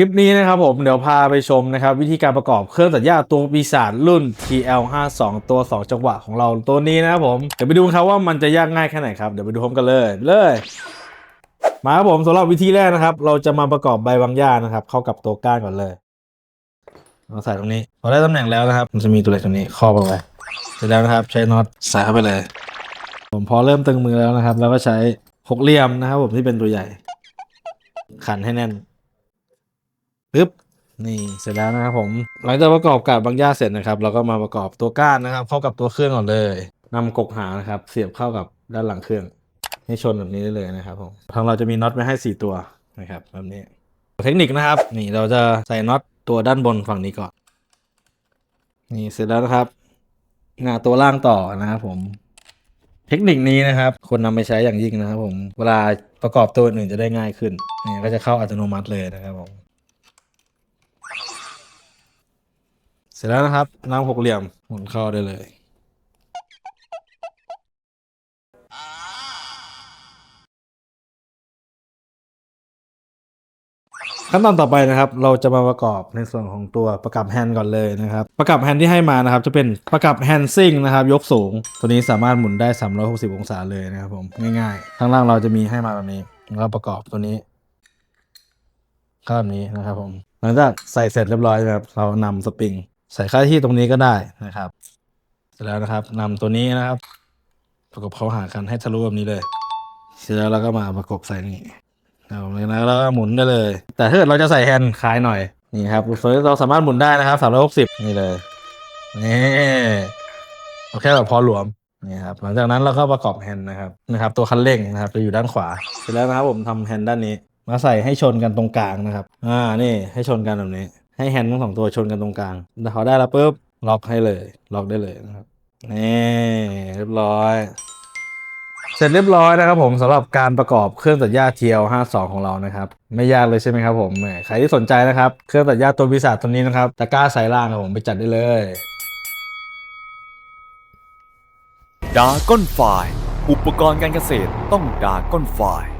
คลิปนี้นะครับผมเดี๋ยวพาไปชมนะครับ วิธีการประกอบเครื่องตัดหญ้าตัวปีศาจรุ่น TL52 ตัว 2 จังหวะของเราตัวนี้นะครับผม เดี๋ยวไปดูกันครับว่ามันจะยากง่ายแค่ไหนครับ เดี๋ยวไปดูพร้อมกันเลยเลยมาครับผมสำหรับวิธีแรกนะครับ เราจะมาประกอบใบบางหญ้านะครับ เข้ากับตัวก้านก่อนเลยเราใส่ตรงนี้พอได้ตำแหน่งแล้วนะครับ มันจะมีตัวเล็กตรงนี้ครอบเอาไว้เสร็จแล้วนะครับ ใช้น็อตใส่เข้าไปเลย ผมพอเริ่มตึงมือแล้วนะครับ แล้วก็ใช้หกเหลี่ยมนะครับ ผมที่เป็นตัวใหญ่ ขันให้แน่น ปึ๊บนี่เสร็จแล้วนะครับผมหลังจากประกอบกับบางหญ้าเสร็จนะครับ เราก็มาประกอบตัวก้านนะครับ เข้ากับตัวเครื่องก่อนเลยนำกกหานะครับ เสียบเข้ากับด้านหลังเครื่อง ให้ชนแบบนี้ได้เลยนะครับผมทางเราจะมีน็อตไว้ให้ 4 ตัวนะครับแบบนี้เทคนิคนะครับ นี่เราจะใส่น็อตตัวด้านบนฝั่งนี้ก่อน นี่เสร็จแล้วนะครับงาตัวล่างต่อนะครับผม เทคนิคนี้นะครับควรนำไปใช้อย่างยิ่งนะครับผมเวลาประกอบตัวอื่นจะได้ง่ายขึ้นนี่ก็จะเข้าอัตโนมัติเลยนะครับผม เสร็จแล้วนะครับน้ำหกเหลี่ยมหมุนเข้าได้เลย ขั้นตอนต่อไปนะครับ เราจะมาประกอบในส่วนของตัวประกับแฮนด์ก่อนเลยนะครับ ประกับแฮนด์ที่ให้มานะครับ จะเป็นประกับแฮนด์ซิ่งนะครับ ยกสูง ตัวนี้สามารถหมุนได้ 360 องศาเลยนะครับผมง่ายๆข้างล่างเราจะมีให้มาแบบนี้แล้วเราประกอบตัวนี้ข้าแบบนี้นะครับผมหลังจากใส่เสร็จเรียบร้อยนะครับเรานำสปริง ใส่เข้าที่ตรงนี้ก็ได้นะครับเสร็จแล้วนะครับนำตัวนี้นะครับ ประกบเข้าหากันให้ทะลุแบบนี้เลย เสร็จแล้วเราก็มาประกบใส่นี่ครับผมแล้วก็หมุนได้เลย แต่ถ้าเกิดเราจะใส่แฮนด์คล้ายหน่อยนี่ครับเฟิร์สเราสามารถหมุนได้นะครับสามร้อยหกสิบนี่เลยนี่เอาแค่แบบพอหลวมนี่ครับหลังจากนั้นเราก็ประกอบแฮนด์นะครับนะครับ ตัวคันเร่งนะครับจะอยู่ด้านขวาเสร็จแล้วนะครับผมทำแฮนด์ด้านนี้ มาใส่ให้ชนกันตรงกลางนะครับ อ่านี่ให้ชนกันแบบนี้ ให้แฮนด์ทั้งสองตัวชนกันตรงกลางแต่เขาได้แล้วปุ๊บล็อกให้เลย ล็อกได้เลยนะครับนี่เรียบร้อย เสร็จเรียบร้อยนะครับผมสำหรับการประกอบเครื่องตัดหญ้า TL52 ของเรานะครับไม่ยากเลยใช่ไหมครับผมใครที่สนใจนะครับเครื่องตัดหญ้าตัววิสาตัวนี้นะครับตะกร้าสายล่างครับผมไปจัดได้เลยดาก้อนไฟล์อุปกรณ์การเกษตรต้องดาก้อนไฟล์